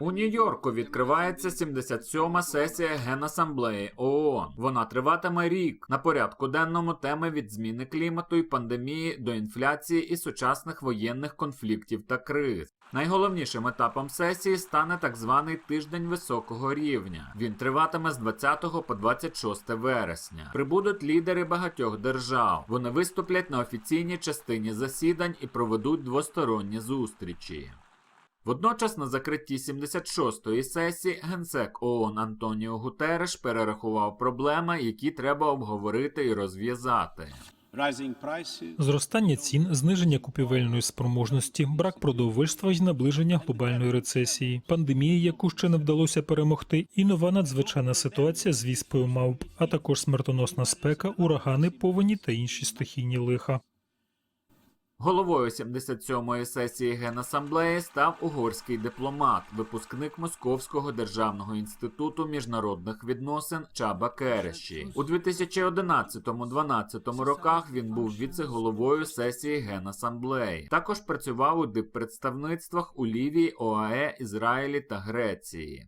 У Нью-Йорку відкривається 77-ма сесія Генасамблеї ООН. Вона триватиме рік. На порядку денному теми від зміни клімату і пандемії до інфляції і сучасних воєнних конфліктів та криз. Найголовнішим етапом сесії стане так званий тиждень високого рівня. Він триватиме з 20 по 26 вересня. Прибудуть лідери багатьох держав. Вони виступлять на офіційній частині засідань і проведуть двосторонні зустрічі. Водночас на закритті 76-ї сесії генсек ООН Антоніо Гутереш перерахував проблеми, які треба обговорити і розв'язати. Зростання цін, зниження купівельної спроможності, брак продовольства й наближення глобальної рецесії, пандемія, яку ще не вдалося перемогти, і нова надзвичайна ситуація з віспою мавп, а також смертоносна спека, урагани, повені та інші стихійні лиха. Головою 77-ї сесії Генасамблеї став угорський дипломат, випускник Московського державного інституту міжнародних відносин Чаба Кереші. У 2011-12 роках він був віце-головою сесії Генасамблеї. Також працював у диппредставництвах у Лівії, ОАЕ, Ізраїлі та Греції.